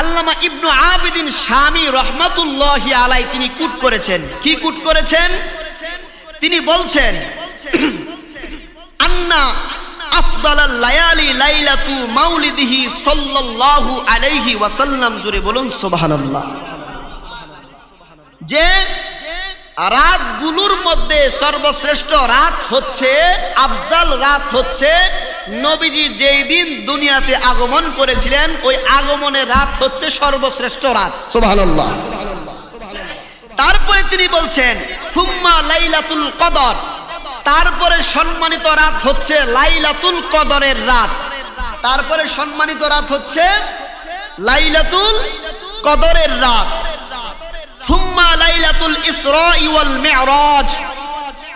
আল্লামা ইবনু আবিদিন স্বামী রহমাতুল্লাহ আলাই তিনি কুট করেছেন। কি কুট করেছেন? তিনি বলছেন, আন্না আফদাল লায়ালি লাইলাতু মাউলিদিহি সাল্লাল্লাহু আলাইহি ওয়াসাল্লাম। জুড়ে বলুন, সুবহানাল্লাহ। যে রাতগুলোর মধ্যে সর্বশ্রেষ্ঠ রাত হচ্ছে, আফজাল রাত হচ্ছে নবীজি যেই দিন দুনিয়াতে আগমন করেছিলেন ওই আগমনের রাত হচ্ছে সর্বশ্রেষ্ঠ রাত। সুবহানাল্লাহ। তারপরে তিনি বলছেন হুম্মা লাইলাতুল কদর। তারপরে সম্মানিত রাত হচ্ছে লাইলাতুল কদরের রাত। তারপরে সম্মানিত রাত হচ্ছে লাইলাতুল কদরের রাত। সুম্মা লাইলাতুল ইসরা ওয়াল মিরাজ।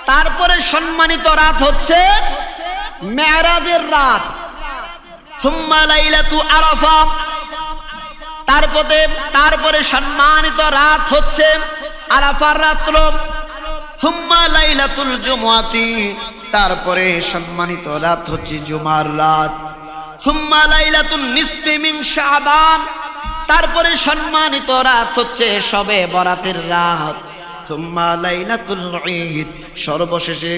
তারপরে সম্মানিত রাত হচ্ছে মেরাজের রাত। সুম্মা লাইলাতু আরাফা। তারপরে তারপরে সম্মানিত রাত হচ্ছে আরাফার রাত্র। সুম্মা লাইলাতুল জুমআতি তারপরে সম্মানিত রাত হচ্ছে জুমার রাত। সুম্মা লাইলাতুল মিন শাবান। তারপরে সম্মানিত রাত হচ্ছে সবে বরাতের রাত। লাইলাতুল ঈদ। সর্বশেষে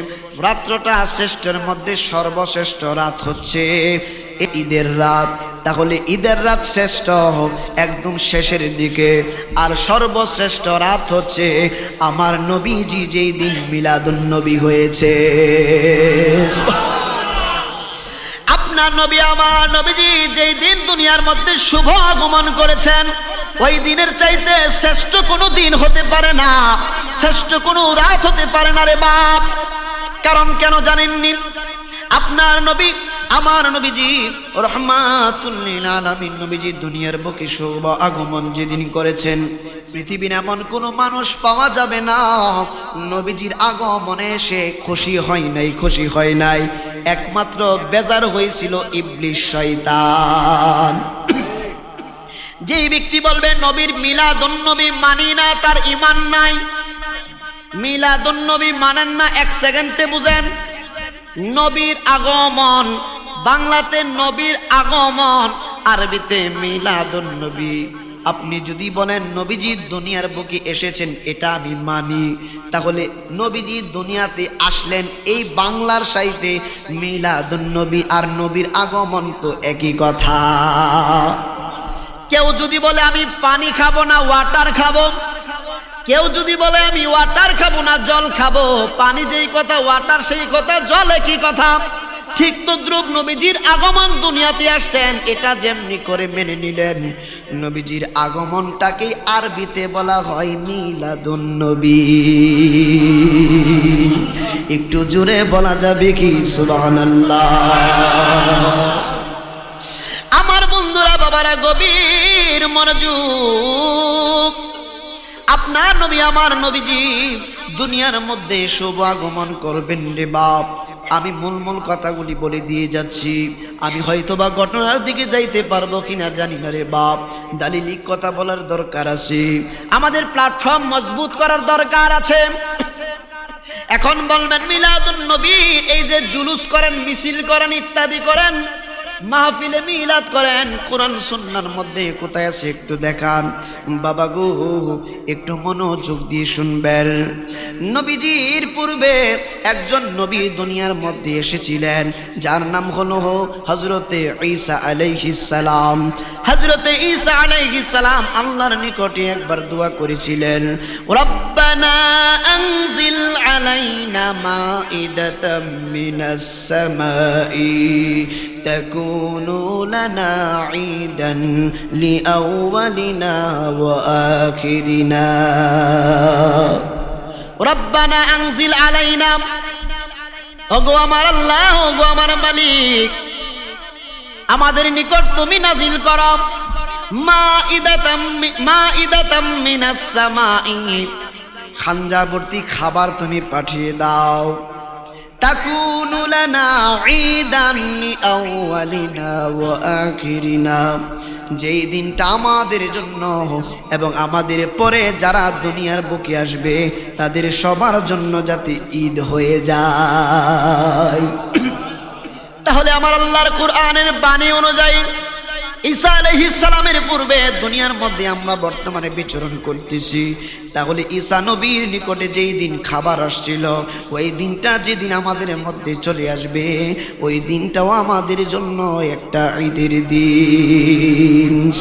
রাত্রটা শ্রেষ্ঠের মধ্যে সর্বশ্রেষ্ঠ রাত হচ্ছে ঈদের রাত। তাহলে ঈদের রাত শ্রেষ্ঠ, একদম শেষের দিকে। আর সর্বশ্রেষ্ঠ রাত হচ্ছে আমার নবীজি যেই দিন মিলাদুন নবী হয়েছে। আপনার নবী, আমার নবীজি যেই দিন দুনিয়ার মধ্যে শুভ আগমন করেছেন, ওই দিনের চাইতে শ্রেষ্ঠ কোনো দিন হতে পারে না। শ্রেষ্ঠ কোনো রাত হতে পারে না রে বাপ। কারণ কেন জানেননি? আপনার নবী, আমার নবীজি রহমাতুল্লিল আলামিন নবীজি দুনিয়ার বুকে শুভ আগমন যেদিন করেছেন, পৃথিবীর এমন কোনো মানুষ পাওয়া যাবে না। নবীজির আগমনে সে খুশি হয় নাই, খুশি হয় নাই। একমাত্র বেজার হয়েছিল ইবলিশ শয়তান। যেই ব্যক্তি বলবে, নবীর মিলাদুন নবী মানি না, তার ইমান নাই। মিলাদুন নবী মানেন না, এক সেকেন্ডে বুঝেন। নবীর আগমন, বাংলাতে নবীর আগমন, আরবিতে মিলাদুন নবী আপনি যদি বলেন, নবীজি দুনিয়ার বুকে এসেছেন, এটা আমি মানি। তাহলে নবীজি দুনিয়াতে আসলেন, এই বাংলার সাইতে মিলাদুন নবী আর নবীর আগমন তো একই কথা। কেউ যদি বলে, আমি পানি খাব না ওয়াটার খাব কেউ যদি বলে, আমি ওয়াটার খাব না, জল খাব। পানি যেই কথা ওয়াটার সেই কথা, জলে কি কথা। ঠিক তো দ্রুব নবীজির আগমন দুনিয়াতে আসছেন, এটা যেমনি করে মেনে নিলেন। নবীজির আগমনটাকে আরবিতে বলা হয় মিলাদুন নবী। একটু জোরে বলা যাবে কি? সুবহানাল্লাহ। আমার বন্ধুরা, বাবারা, গভীর মনোযোগ আপনার নবী, আমার নবীজি দুনিয়ার মধ্যে শুভ আগমন করবেন রে বাপ। আমি মূল মূল কথাগুলি বলে দিয়ে যাচ্ছি। আমি হয়তো বা ঘটনার দিকে যাইতে পারব কিনা জানি না রে বাপ। দালিলিক কথা বলার দরকার আছে। আমাদের প্ল্যাটফর্ম মজবুত করার দরকার আছে। এখন বলবেন, মিলাদুন নবী, এই যে জুলুস করেন, মিছিল করেন, ইত্যাদি করেন মাহফিলে মিলাদ করেন, কোরআন সুন্নার মধ্যে কোথায় আছে একটু দেখান। বাবা গো, একটু মনোযোগ দিয়ে শুনবেন। নবীজির পূর্বে একজন নবী দুনিয়ার মধ্যে এসেছিলেন, যার নাম হলো হজরতে ঈসা সালাম। হজরতে ঈসা সালাম আল্লাহর নিকটে একবার দোয়া করেছিলেন। রব্বানা আনজিল আলাইনা মাইদাতাম মিনাস সামাই تكون لنا عيدا لأولنا وآخرنا ربنا أنزل علينا ওগো আমার আল্লাহ ওগো আমার মালিক আমাদের নিকট তুমি নাজিল করো মা ইদাতাম মা ইদাতাম মিনাস সামাই খাঞ্জাবর্তী খাবার তুমি পাঠিয়ে দাও। ঈদান লিআউয়ালিনা ওয়া যেই দিনটা আমাদের জন্য এবং আমাদের পরে যারা দুনিয়ার বুকে আসবে, তাদের সবার জন্য যাতে ঈদ হয়ে যায়। তাহলে আমার আল্লাহর কোরআনের বাণী অনুযায়ী ঈসা আলাইহিস সালামের পূর্বে দুনিয়ার মধ্যে আমরা বর্তমানে বিচরণ করতেছি। তাহলে ঈসা নবীর নিকটে যেই দিন খাবার আসছিল, ওই দিনটা যেদিন আমাদের মধ্যে চলে আসবে, ওই দিনটাও আমাদের জন্য একটা ঈদের দিন।